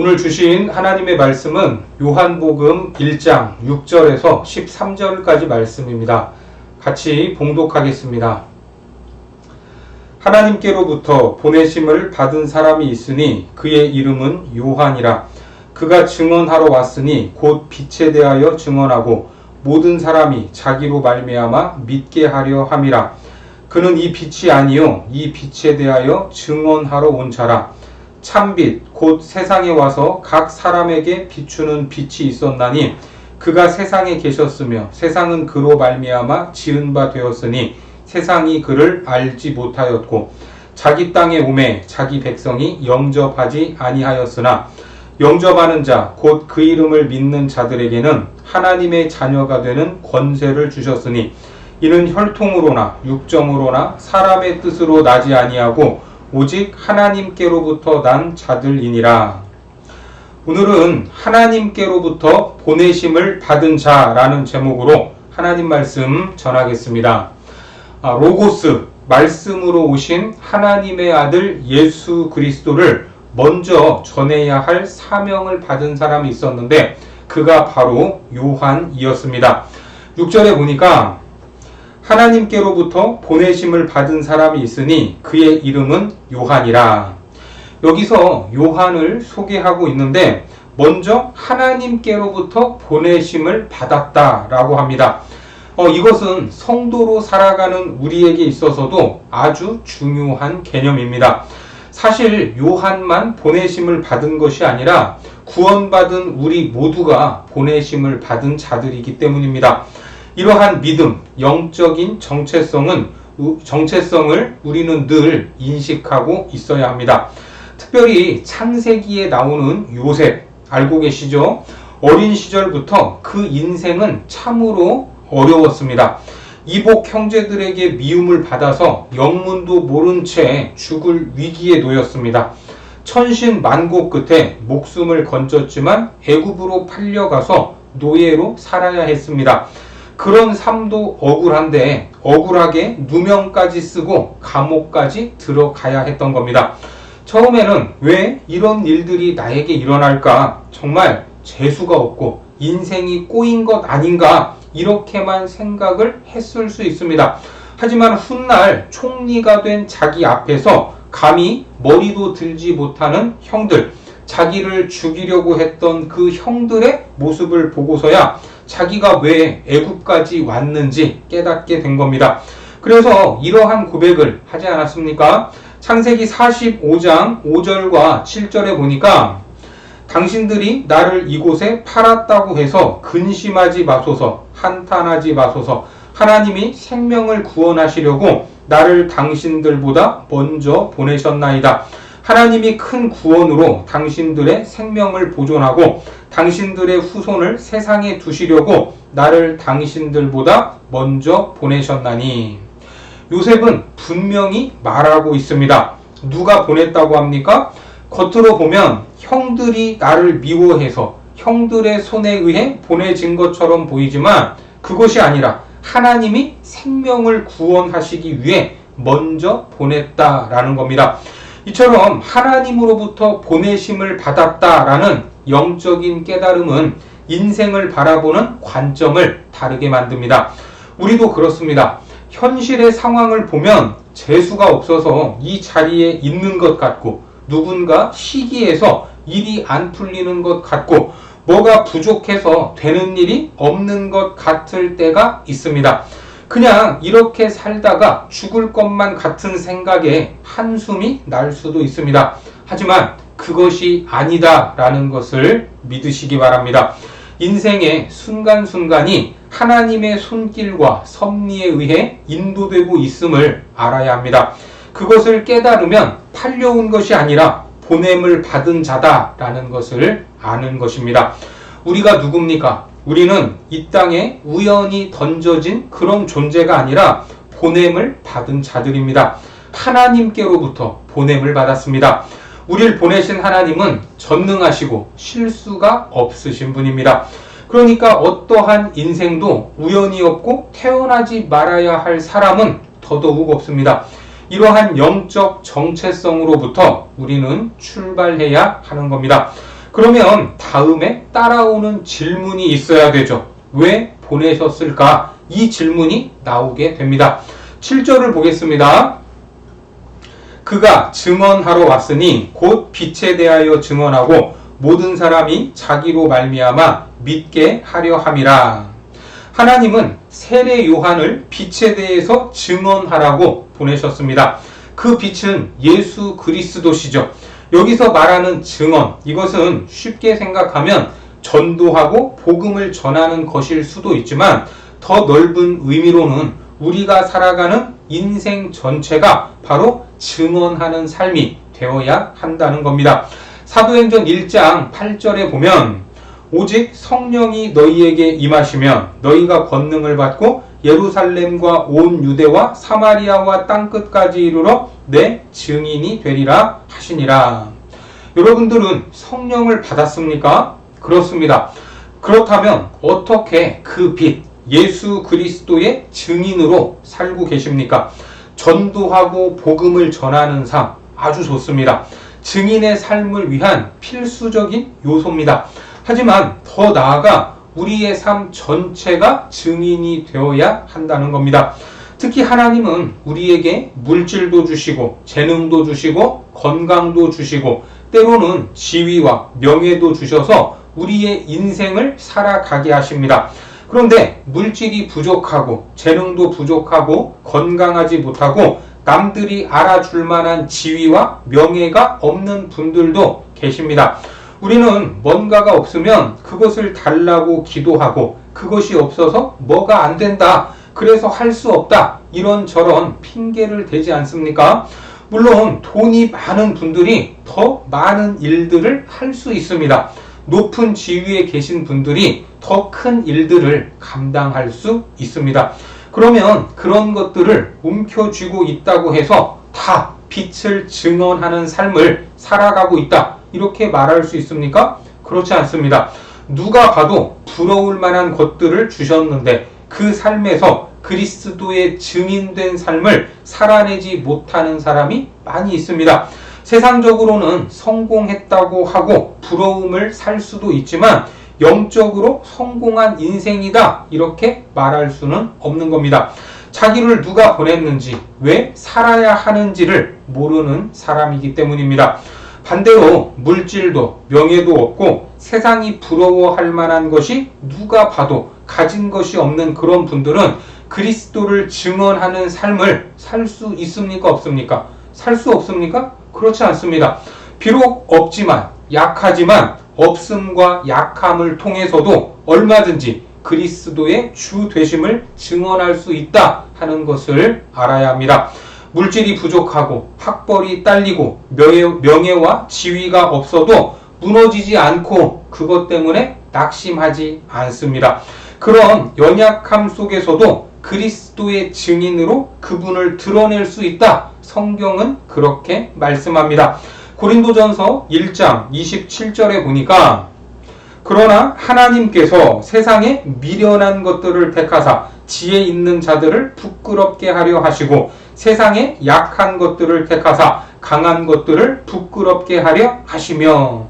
오늘 주신 하나님의 말씀은 요한복음 1장 6절에서 13절까지 말씀입니다. 같이 봉독하겠습니다. 하나님께로부터 보내심을 받은 사람이 있으니 그의 이름은 요한이라. 그가 증언하러 왔으니 곧 빛에 대하여 증언하고 모든 사람이 자기로 말미암아 믿게 하려 함이라. 그는 이 빛이 아니요 이 빛에 대하여 증언하러 온 자라. 참빛 곧 세상에 와서 각 사람에게 비추는 빛이 있었나니 그가 세상에 계셨으며 세상은 그로 말미암아 지은 바 되었으니 세상이 그를 알지 못하였고 자기 땅에 오매 자기 백성이 영접하지 아니하였으나 영접하는 자 곧 그 이름을 믿는 자들에게는 하나님의 자녀가 되는 권세를 주셨으니 이는 혈통으로나 육정으로나 사람의 뜻으로 나지 아니하고 오직 하나님께로부터 난 자들이니라. 오늘은 하나님께로부터 보내심을 받은 자라는 제목으로 하나님 말씀 전하겠습니다. 아, 로고스, 말씀으로 오신 하나님의 아들 예수 그리스도를 먼저 전해야 할 사명을 받은 사람이 있었는데 그가 바로 요한이었습니다. 6절에 보니까 하나님께로부터 보내심을 받은 사람이 있으니 그의 이름은 요한이라. 여기서 요한을 소개하고 있는데 먼저 하나님께로부터 보내심을 받았다라고 합니다. 어, 이것은 성도로 살아가는 우리에게 있어서도 아주 중요한 개념입니다. 사실 요한만 보내심을 받은 것이 아니라 구원받은 우리 모두가 보내심을 받은 자들이기 때문입니다. 이러한 믿음, 영적인 정체성은 정체성을 우리는 늘 인식하고 있어야 합니다. 특별히 창세기에 나오는 요셉 알고 계시죠? 어린 시절부터 그 인생은 참으로 어려웠습니다. 이복 형제들에게 미움을 받아서 영문도 모른 채 죽을 위기에 놓였습니다. 천신 만고 끝에 목숨을 건졌지만 애굽으로 팔려가서 노예로 살아야 했습니다. 그런 삶도 억울한데 억울하게 누명까지 쓰고 감옥까지 들어가야 했던 겁니다. 처음에는 왜 이런 일들이 나에게 일어날까 정말 재수가 없고 인생이 꼬인 것 아닌가 이렇게만 생각을 했을 수 있습니다. 하지만 훗날 총리가 된 자기 앞에서 감히 머리도 들지 못하는 형들, 자기를 죽이려고 했던 그 형들의 모습을 보고서야 자기가 왜 애굽까지 왔는지 깨닫게 된 겁니다. 그래서 이러한 고백을 하지 않았습니까? 창세기 45장 5절과 7절에 보니까 당신들이 나를 이곳에 팔았다고 해서 근심하지 마소서, 한탄하지 마소서, 하나님이 생명을 구원하시려고 나를 당신들보다 먼저 보내셨나이다. 하나님이 큰 구원으로 당신들의 생명을 보존하고 당신들의 후손을 세상에 두시려고 나를 당신들보다 먼저 보내셨나니. 요셉은 분명히 말하고 있습니다. 누가 보냈다고 합니까? 겉으로 보면 형들이 나를 미워해서 형들의 손에 의해 보내진 것처럼 보이지만 그것이 아니라 하나님이 생명을 구원하시기 위해 먼저 보냈다라는 겁니다. 이처럼 하나님으로부터 보내심을 받았다라는 영적인 깨달음은 인생을 바라보는 관점을 다르게 만듭니다. 우리도 그렇습니다. 현실의 상황을 보면 재수가 없어서 이 자리에 있는 것 같고 누군가 시기해서 일이 안 풀리는 것 같고 뭐가 부족해서 되는 일이 없는 것 같을 때가 있습니다. 그냥 이렇게 살다가 죽을 것만 같은 생각에 한숨이 날 수도 있습니다. 하지만 그것이 아니다라는 것을 믿으시기 바랍니다. 인생의 순간순간이 하나님의 손길과 섭리에 의해 인도되고 있음을 알아야 합니다. 그것을 깨달으면 팔려온 것이 아니라 보냄을 받은 자다라는 것을 아는 것입니다. 우리가 누굽니까? 우리는 이 땅에 우연히 던져진 그런 존재가 아니라 보냄을 받은 자들입니다. 하나님께로부터 보냄을 받았습니다. 우리를 보내신 하나님은 전능하시고 실수가 없으신 분입니다. 그러니까 어떠한 인생도 우연이 없고 태어나지 말아야 할 사람은 더더욱 없습니다. 이러한 영적 정체성으로부터 우리는 출발해야 하는 겁니다. 그러면 다음에 따라오는 질문이 있어야 되죠. 왜 보내셨을까? 이 질문이 나오게 됩니다. 7절을 보겠습니다. 그가 증언하러 왔으니 곧 빛에 대하여 증언하고 모든 사람이 자기로 말미암아 믿게 하려 함이라. 하나님은 세례 요한을 빛에 대해서 증언하라고 보내셨습니다. 그 빛은 예수 그리스도시죠. 여기서 말하는 증언, 이것은 쉽게 생각하면 전도하고 복음을 전하는 것일 수도 있지만 더 넓은 의미로는 우리가 살아가는 인생 전체가 바로 증언하는 삶이 되어야 한다는 겁니다. 사도행전 1장 8절에 보면 오직 성령이 너희에게 임하시면 너희가 권능을 받고 예루살렘과 온 유대와 사마리아와 땅끝까지 이르러 내 증인이 되리라 하시니라. 여러분들은 성령을 받았습니까? 그렇습니다. 그렇다면 어떻게 그 빛, 예수 그리스도의 증인으로 살고 계십니까? 전도하고 복음을 전하는 삶 아주 좋습니다. 증인의 삶을 위한 필수적인 요소입니다. 하지만 더 나아가 우리의 삶 전체가 증인이 되어야 한다는 겁니다. 특히 하나님은 우리에게 물질도 주시고 재능도 주시고 건강도 주시고 때로는 지위와 명예도 주셔서 우리의 인생을 살아가게 하십니다. 그런데 물질이 부족하고 재능도 부족하고 건강하지 못하고 남들이 알아줄 만한 지위와 명예가 없는 분들도 계십니다. 우리는 뭔가가 없으면 그것을 달라고 기도하고 그것이 없어서 뭐가 안 된다. 그래서 할 수 없다. 이런저런 핑계를 대지 않습니까? 물론 돈이 많은 분들이 더 많은 일들을 할 수 있습니다. 높은 지위에 계신 분들이 더 큰 일들을 감당할 수 있습니다. 그러면 그런 것들을 움켜쥐고 있다고 해서 다 빛을 증언하는 삶을 살아가고 있다. 이렇게 말할 수 있습니까? 그렇지 않습니다. 누가 봐도 부러울 만한 것들을 주셨는데 그 삶에서 그리스도의 증인된 삶을 살아내지 못하는 사람이 많이 있습니다. 세상적으로는 성공했다고 하고 부러움을 살 수도 있지만 영적으로 성공한 인생이다 이렇게 말할 수는 없는 겁니다. 자기를 누가 보냈는지 왜 살아야 하는지를 모르는 사람이기 때문입니다. 반대로 물질도 명예도 없고 세상이 부러워할 만한 것이 누가 봐도 가진 것이 없는 그런 분들은 그리스도를 증언하는 삶을 살 수 있습니까 없습니까? 살 수 없습니까? 그렇지 않습니다. 비록 없지만 약하지만 없음과 약함을 통해서도 얼마든지 그리스도의 주 되심을 증언할 수 있다 하는 것을 알아야 합니다. 물질이 부족하고 학벌이 딸리고 명예, 와 지위가 없어도 무너지지 않고 그것 때문에 낙심하지 않습니다. 그런 연약함 속에서도 그리스도의 증인으로 그분을 드러낼 수 있다. 성경은 그렇게 말씀합니다. 고린도전서 1장 27절에 보니까 그러나 하나님께서 세상에 미련한 것들을 택하사 지혜 있는 자들을 부끄럽게 하려 하시고 세상에 약한 것들을 택하사 강한 것들을 부끄럽게 하려 하시며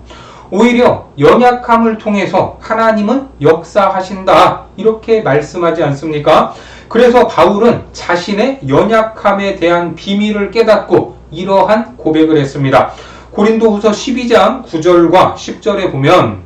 오히려 연약함을 통해서 하나님은 역사하신다 이렇게 말씀하지 않습니까? 그래서 바울은 자신의 연약함에 대한 비밀을 깨닫고 이러한 고백을 했습니다. 고린도후서 12장 9절과 10절에 보면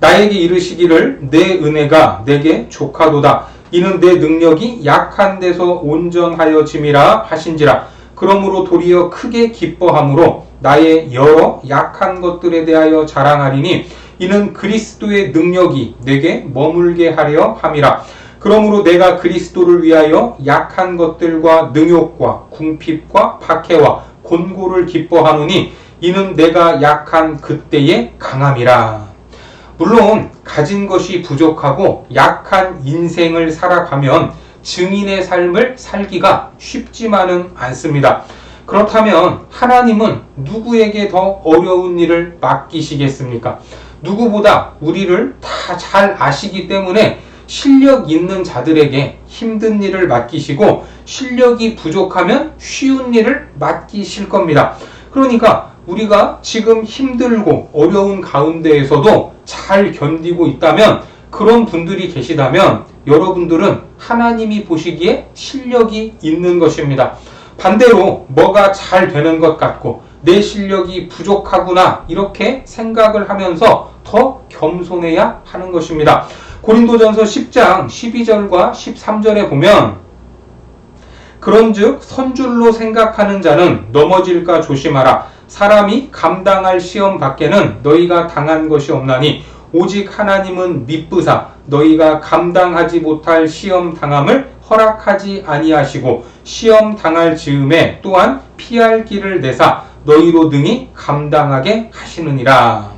나에게 이르시기를 내 은혜가 내게 족하도다. 이는 내 능력이 약한 데서 온전하여 짐이라 하신지라. 그러므로 도리어 크게 기뻐함으로 나의 여러 약한 것들에 대하여 자랑하리니 이는 그리스도의 능력이 내게 머물게 하려 함이라. 그러므로 내가 그리스도를 위하여 약한 것들과 능욕과 궁핍과 박해와 곤고를 기뻐하노니 이는 내가 약한 그때의 강함이라. 물론 가진 것이 부족하고 약한 인생을 살아가면 증인의 삶을 살기가 쉽지만은 않습니다. 그렇다면 하나님은 누구에게 더 어려운 일을 맡기시겠습니까? 누구보다 우리를 다 잘 아시기 때문에 실력 있는 자들에게 힘든 일을 맡기시고 실력이 부족하면 쉬운 일을 맡기실 겁니다. 그러니까 우리가 지금 힘들고 어려운 가운데에서도 잘 견디고 있다면 그런 분들이 계시다면 여러분들은 하나님이 보시기에 실력이 있는 것입니다. 반대로 뭐가 잘 되는 것 같고 내 실력이 부족하구나 이렇게 생각을 하면서 더 겸손해야 하는 것입니다. 고린도전서 10장 12절과 13절에 보면 그런즉 선줄로 생각하는 자는 넘어질까 조심하라. 사람이 감당할 시험 밖에는 너희가 당한 것이 없나니 오직 하나님은 미쁘사 너희가 감당하지 못할 시험 당함을 허락하지 아니하시고 시험 당할 즈음에 또한 피할 길을 내사 너희로 등이 감당하게 하시느니라.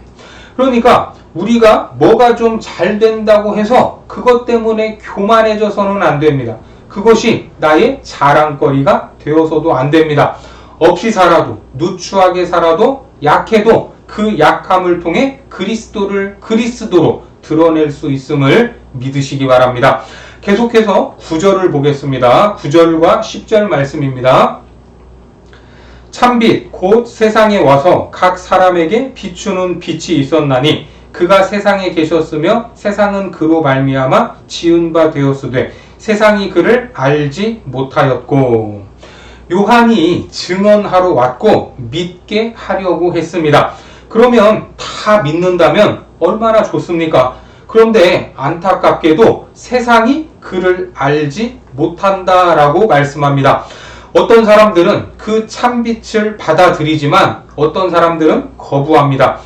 그러니까 우리가 뭐가 좀 잘 된다고 해서 그것 때문에 교만해져서는 안 됩니다. 그것이 나의 자랑거리가 되어서도 안 됩니다. 없이 살아도 누추하게 살아도 약해도 그 약함을 통해 그리스도를 그리스도로 드러낼 수 있음을 믿으시기 바랍니다. 계속해서 9절을 보겠습니다. 9절과 10절 말씀입니다. 참빛 곧 세상에 와서 각 사람에게 비추는 빛이 있었나니 그가 세상에 계셨으며 세상은 그로 말미암아 지은 바 되었으되 세상이 그를 알지 못하였고 요한이 증언하러 왔고 믿게 하려고 했습니다. 그러면 다 믿는다면 얼마나 좋습니까? 그런데 안타깝게도 세상이 그를 알지 못한다라고 말씀합니다. 어떤 사람들은 그 참빛을 받아들이지만 어떤 사람들은 거부합니다.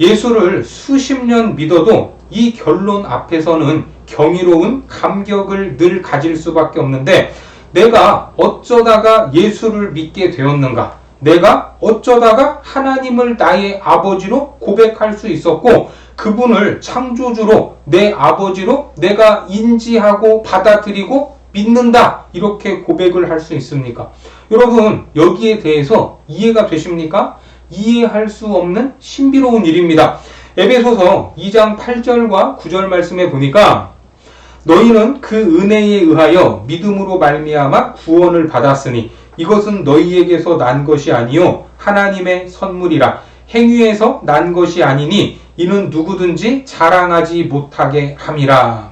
예수를 수십 년 믿어도 이 결론 앞에서는 경이로운 감격을 늘 가질 수밖에 없는데 내가 어쩌다가 예수를 믿게 되었는가? 내가 어쩌다가 하나님을 나의 아버지로 고백할 수 있었고 그분을 창조주로 내 아버지로 내가 인지하고 받아들이고 믿는다. 이렇게 고백을 할 수 있습니까? 여러분, 여기에 대해서 이해가 되십니까? 이해할 수 없는 신비로운 일입니다. 에베소서 2장 8절과 9절 말씀에 보니까 너희는 그 은혜에 의하여 믿음으로 말미암아 구원을 받았으니 이것은 너희에게서 난 것이 아니요 하나님의 선물이라 행위에서 난 것이 아니니 이는 누구든지 자랑하지 못하게 함이라.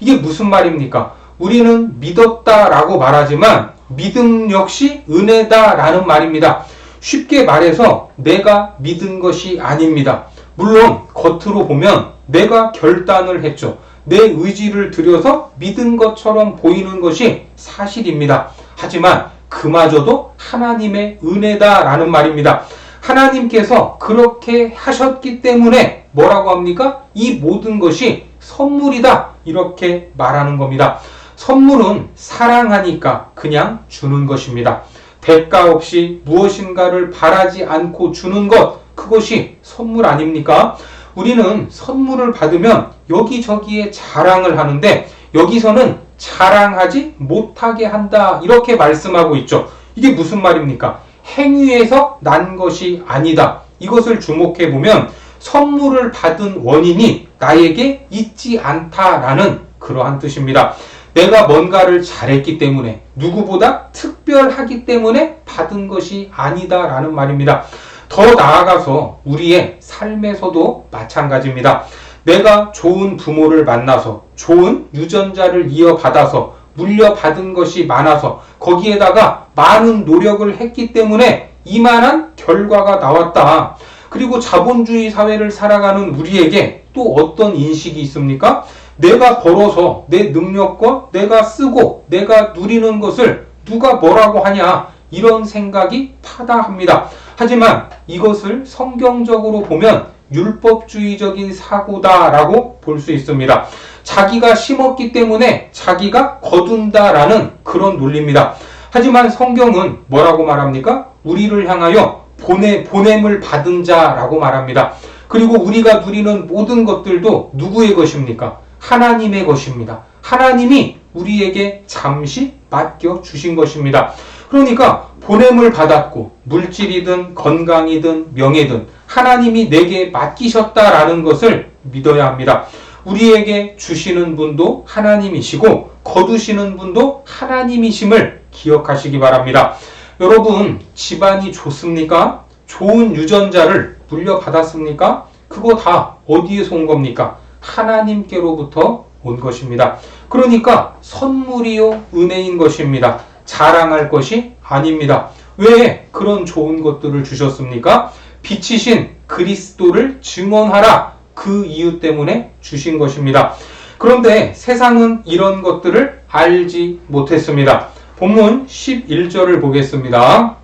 이게 무슨 말입니까? 우리는 믿었다라고 말하지만 믿음 역시 은혜다라는 말입니다. 쉽게 말해서 내가 믿은 것이 아닙니다. 물론 겉으로 보면 내가 결단을 했죠. 내 의지를 들여서 믿은 것처럼 보이는 것이 사실입니다. 하지만 그마저도 하나님의 은혜다라는 말입니다. 하나님께서 그렇게 하셨기 때문에 뭐라고 합니까? 이 모든 것이 선물이다. 이렇게 말하는 겁니다. 선물은 사랑하니까 그냥 주는 것입니다. 대가 없이 무엇인가를 바라지 않고 주는 것, 그것이 선물 아닙니까? 우리는 선물을 받으면 여기저기에 자랑을 하는데 여기서는 자랑하지 못하게 한다. 이렇게 말씀하고 있죠. 이게 무슨 말입니까? 행위에서 난 것이 아니다. 이것을 주목해 보면 선물을 받은 원인이 나에게 있지 않다라는 그러한 뜻입니다. 내가 뭔가를 잘했기 때문에 누구보다 특별하기 때문에 받은 것이 아니다라는 말입니다. 더 나아가서 우리의 삶에서도 마찬가지입니다. 내가 좋은 부모를 만나서 좋은 유전자를 이어받아서 물려받은 것이 많아서 거기에다가 많은 노력을 했기 때문에 이만한 결과가 나왔다. 그리고 자본주의 사회를 살아가는 우리에게 또 어떤 인식이 있습니까? 내가 벌어서 내 능력과 내가 쓰고 내가 누리는 것을 누가 뭐라고 하냐 이런 생각이 타다합니다. 하지만 이것을 성경적으로 보면 율법주의적인 사고다라고 볼 수 있습니다. 자기가 심었기 때문에 자기가 거둔다라는 그런 논리입니다. 하지만 성경은 뭐라고 말합니까? 우리를 향하여 보내, 보냄을 받은 자라고 말합니다. 그리고 우리가 누리는 모든 것들도 누구의 것입니까? 하나님의 것입니다. 하나님이 우리에게 잠시 맡겨 주신 것입니다. 그러니까 보냄을 받았고 물질이든 건강이든 명예든 하나님이 내게 맡기셨다라는 것을 믿어야 합니다. 우리에게 주시는 분도 하나님이시고 거두시는 분도 하나님이심을 기억하시기 바랍니다. 여러분 집안이 좋습니까? 좋은 유전자를 물려받았습니까? 그거 다 어디에서 온 겁니까? 하나님께로부터 온 것입니다. 그러니까 선물이요 은혜인 것입니다. 자랑할 것이 아닙니다. 왜 그런 좋은 것들을 주셨습니까? 빛이신 그리스도를 증언하라 그 이유 때문에 주신 것입니다. 그런데 세상은 이런 것들을 알지 못했습니다. 본문 11절을 보겠습니다.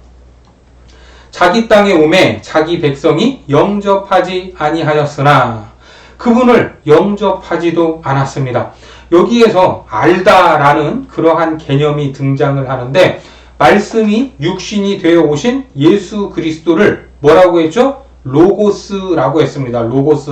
자기 땅에 오매 자기 백성이 영접하지 아니하였으나 그분을 영접하지도 않았습니다. 여기에서 알다라는 그러한 개념이 등장을 하는데 말씀이 육신이 되어 오신 예수 그리스도를 뭐라고 했죠? 로고스라고 했습니다. 로고스.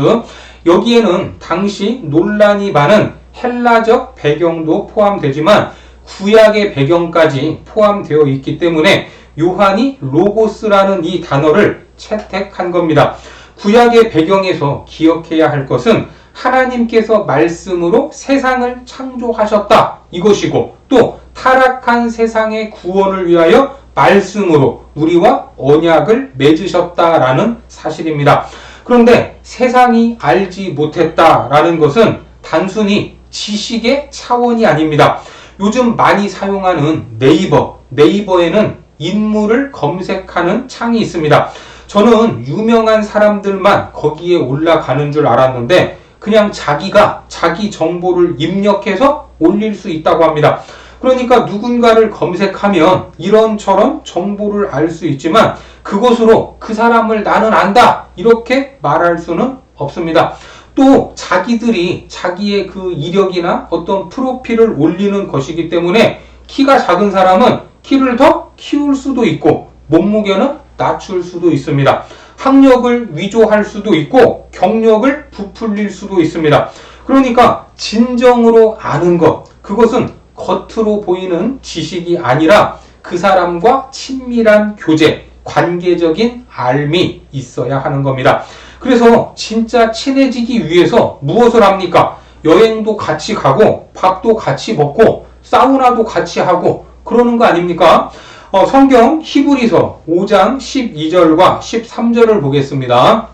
여기에는 당시 논란이 많은 헬라적 배경도 포함되지만 구약의 배경까지 포함되어 있기 때문에 요한이 로고스라는 이 단어를 채택한 겁니다. 구약의 배경에서 기억해야 할 것은 하나님께서 말씀으로 세상을 창조하셨다 이것이고 또 타락한 세상의 구원을 위하여 말씀으로 우리와 언약을 맺으셨다라는 사실입니다. 그런데 세상이 알지 못했다라는 것은 단순히 지식의 차원이 아닙니다. 요즘 많이 사용하는 네이버, 네이버에는 인물을 검색하는 창이 있습니다. 저는 유명한 사람들만 거기에 올라가는 줄 알았는데 그냥 자기가 자기 정보를 입력해서 올릴 수 있다고 합니다. 그러니까 누군가를 검색하면 이런저런 정보를 알 수 있지만 그것으로 그 사람을 나는 안다 이렇게 말할 수는 없습니다. 또 자기들이 자기의 그 이력이나 어떤 프로필을 올리는 것이기 때문에 키가 작은 사람은 키를 더 키울 수도 있고 몸무게는 낮출 수도 있습니다. 학력을 위조할 수도 있고 경력을 부풀릴 수도 있습니다. 그러니까 진정으로 아는 것 그것은 겉으로 보이는 지식이 아니라 그 사람과 친밀한 교제, 관계적인 알미 있어야 하는 겁니다. 그래서 진짜 친해지기 위해서 무엇을 합니까? 여행도 같이 가고, 밥도 같이 먹고, 사우나도 같이 하고, 그러는 거 아닙니까? 어, 성경 히브리서 5장 12절과 13절을 보겠습니다.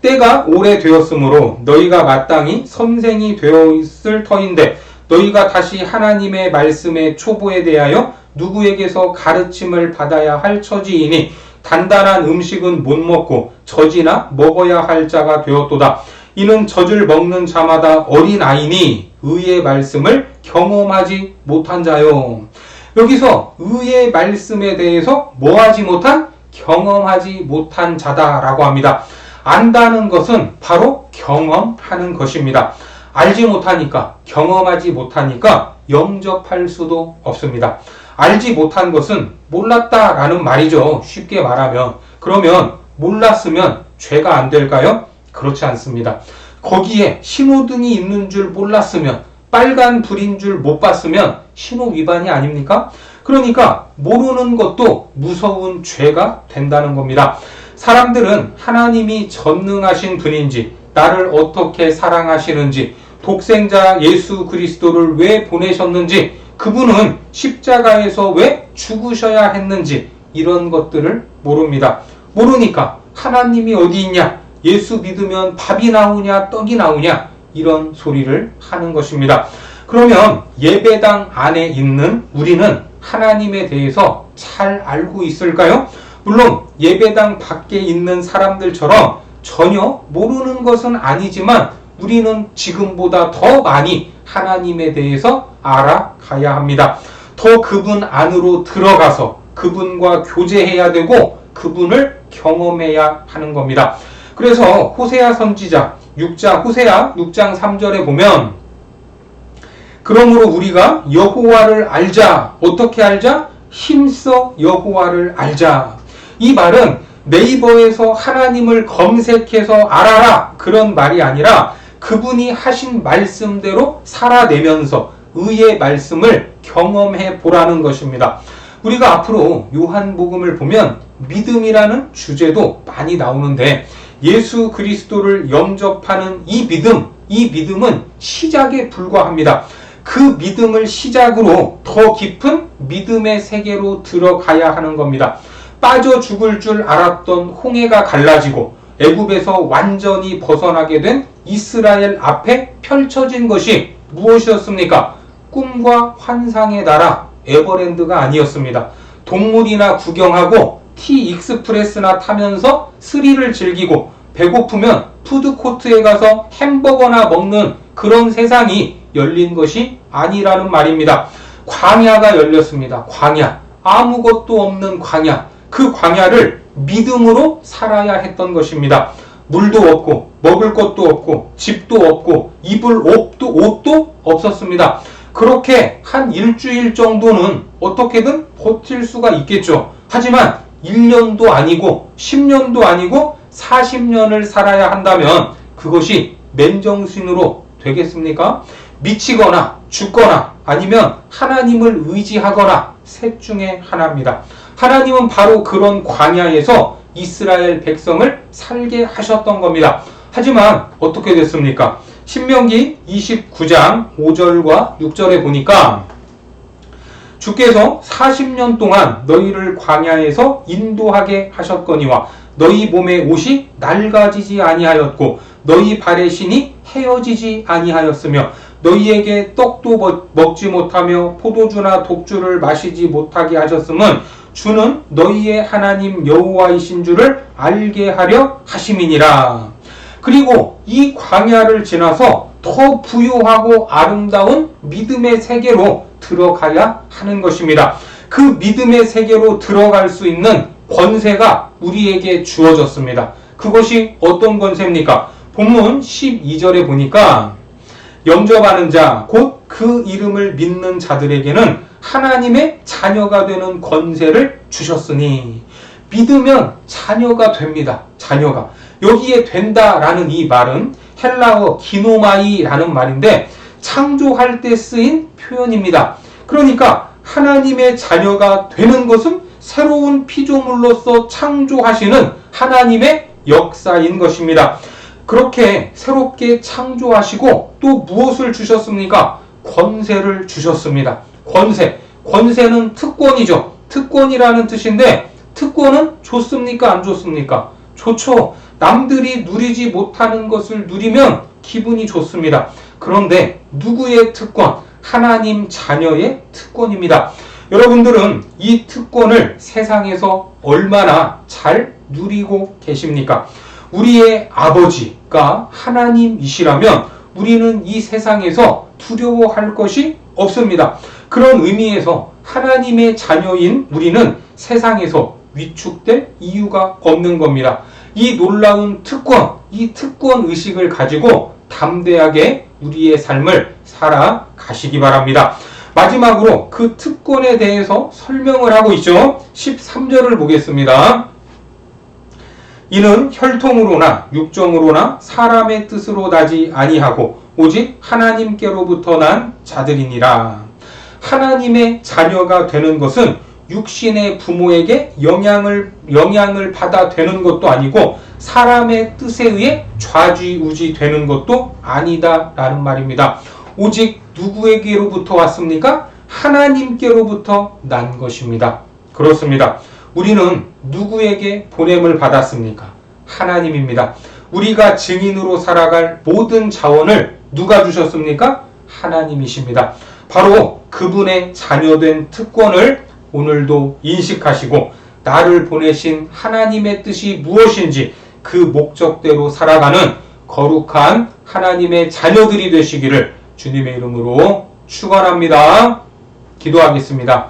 때가 오래되었으므로 너희가 마땅히 선생이 되어 있을 터인데 너희가 다시 하나님의 말씀의 초보에 대하여 누구에게서 가르침을 받아야 할 처지이니 단단한 음식은 못 먹고 젖이나 먹어야 할 자가 되었도다. 이는 젖을 먹는 자마다 어린 아이니 의의 말씀을 경험하지 못한 자요. 여기서 의의 말씀에 대해서 뭐하지 못한 경험하지 못한 자다라고 합니다. 안다는 것은 바로 경험하는 것입니다. 알지 못하니까, 경험하지 못하니까 영접할 수도 없습니다. 알지 못한 것은 몰랐다라는 말이죠. 쉽게 말하면. 그러면 몰랐으면 죄가 안 될까요? 그렇지 않습니다. 거기에 신호등이 있는 줄 몰랐으면, 빨간 불인 줄 못 봤으면 신호 위반이 아닙니까? 그러니까 모르는 것도 무서운 죄가 된다는 겁니다. 사람들은 하나님이 전능하신 분인지, 나를 어떻게 사랑하시는지, 독생자 예수 그리스도를 왜 보내셨는지, 그분은 십자가에서 왜 죽으셔야 했는지, 이런 것들을 모릅니다. 모르니까 하나님이 어디 있냐? 예수 믿으면 밥이 나오냐, 떡이 나오냐? 이런 소리를 하는 것입니다. 그러면 예배당 안에 있는 우리는 하나님에 대해서 잘 알고 있을까요? 물론 예배당 밖에 있는 사람들처럼 전혀 모르는 것은 아니지만 우리는 지금보다 더 많이 하나님에 대해서 알아가야 합니다. 더 그분 안으로 들어가서 그분과 교제해야 되고 그분을 경험해야 하는 겁니다. 그래서 호세아 선지자 6장 호세아 6장 3절에 보면 그러므로 우리가 여호와를 알자. 어떻게 알자? 힘써 여호와를 알자. 이 말은 네이버에서 하나님을 검색해서 알아라. 그런 말이 아니라 그분이 하신 말씀대로 살아내면서 의의 말씀을 경험해 보라는 것입니다. 우리가 앞으로 요한복음을 보면 믿음이라는 주제도 많이 나오는데 예수 그리스도를 영접하는 이 믿음, 이 믿음은 시작에 불과합니다. 그 믿음을 시작으로 더 깊은 믿음의 세계로 들어가야 하는 겁니다. 빠져 죽을 줄 알았던 홍해가 갈라지고 애굽에서 완전히 벗어나게 된 이스라엘 앞에 펼쳐진 것이 무엇이었습니까? 꿈과 환상의 나라 에버랜드가 아니었습니다. 동물이나 구경하고 티 익스프레스나 타면서 스릴을 즐기고 배고프면 푸드코트에 가서 햄버거나 먹는 그런 세상이 열린 것이 아니라는 말입니다. 광야가 열렸습니다. 광야. 아무것도 없는 광야. 그 광야를 믿음으로 살아야 했던 것입니다. 물도 없고, 먹을 것도 없고, 집도 없고, 입을 옷도, 옷도 없었습니다. 그렇게 한 일주일 정도는 어떻게든 버틸 수가 있겠죠. 하지만 1년도 아니고, 10년도 아니고, 40년을 살아야 한다면 그것이 맨정신으로 되겠습니까? 미치거나 죽거나 아니면 하나님을 의지하거나 셋 중에 하나입니다. 하나님은 바로 그런 광야에서 이스라엘 백성을 살게 하셨던 겁니다. 하지만 어떻게 됐습니까? 신명기 29장 5절과 6절에 보니까 주께서 40년 동안 너희를 광야에서 인도하게 하셨거니와 너희 몸의 옷이 낡아지지 아니하였고 너희 발의 신이 헤어지지 아니하였으며 너희에게 떡도 먹- 먹지 못하며 포도주나 독주를 마시지 못하게 하셨음은 주는 너희의 하나님 여호와이신 줄을 알게 하려 하심이니라. 그리고 이 광야를 지나서 더 부유하고 아름다운 믿음의 세계로 들어가야 하는 것입니다. 그 믿음의 세계로 들어갈 수 있는 권세가 우리에게 주어졌습니다. 그것이 어떤 권세입니까? 본문 12절에 보니까 영접하는 자, 곧 그 이름을 믿는 자들에게는 하나님의 자녀가 되는 권세를 주셨으니 믿으면 자녀가 됩니다. 자녀가. 여기에 된다라는 이 말은 헬라어 기노마이라는 말인데 창조할 때 쓰인 표현입니다. 그러니까 하나님의 자녀가 되는 것은 새로운 피조물로서 창조하시는 하나님의 역사인 것입니다. 그렇게 새롭게 창조하시고 또 무엇을 주셨습니까? 권세를 주셨습니다. 권세. 권세는 특권이죠. 특권이라는 뜻인데 특권은 좋습니까? 안 좋습니까? 좋죠. 남들이 누리지 못하는 것을 누리면 기분이 좋습니다. 그런데 누구의 특권? 하나님 자녀의 특권입니다. 여러분들은 이 특권을 세상에서 얼마나 잘 누리고 계십니까? 우리의 아버지가 하나님이시라면 우리는 이 세상에서 두려워할 것이 없습니다. 그런 의미에서 하나님의 자녀인 우리는 세상에서 위축될 이유가 없는 겁니다. 이 놀라운 특권, 이 특권 의식을 가지고 담대하게 우리의 삶을 살아가시기 바랍니다. 마지막으로 그 특권에 대해서 설명을 하고 있죠. 13절을 보겠습니다. 이는 혈통으로나 육정으로나 사람의 뜻으로 나지 아니하고 오직 하나님께로부터 난 자들이니라. 하나님의 자녀가 되는 것은 육신의 부모에게 영향을 영향을 받아 되는 것도 아니고 사람의 뜻에 의해 좌지우지 되는 것도 아니다라는 말입니다. 오직 누구에게로부터 왔습니까? 하나님께로부터 난 것입니다. 그렇습니다. 우리는 누구에게 보냄을 받았습니까? 하나님입니다. 우리가 증인으로 살아갈 모든 자원을 누가 주셨습니까? 하나님이십니다. 바로 그분의 자녀된 특권을 오늘도 인식하시고 나를 보내신 하나님의 뜻이 무엇인지 그 목적대로 살아가는 거룩한 하나님의 자녀들이 되시기를 주님의 이름으로 축원합니다. 기도하겠습니다.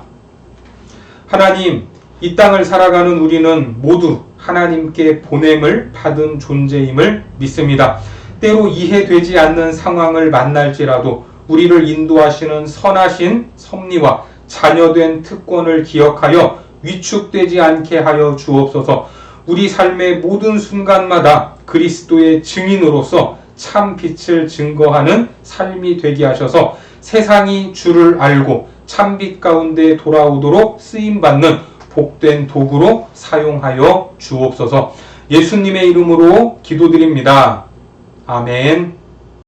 하나님, 이 땅을 살아가는 우리는 모두 하나님께 보냄을 받은 존재임을 믿습니다. 때로 이해되지 않는 상황을 만날지라도 우리를 인도하시는 선하신 섭리와 자녀된 특권을 기억하여 위축되지 않게 하여 주옵소서. 우리 삶의 모든 순간마다 그리스도의 증인으로서 참 빛을 증거하는 삶이 되게 하셔서 세상이 주를 알고 참빛 가운데 돌아오도록 쓰임 받는 복된 도구로 사용하여 주옵소서. 예수님의 이름으로 기도드립니다. 아멘.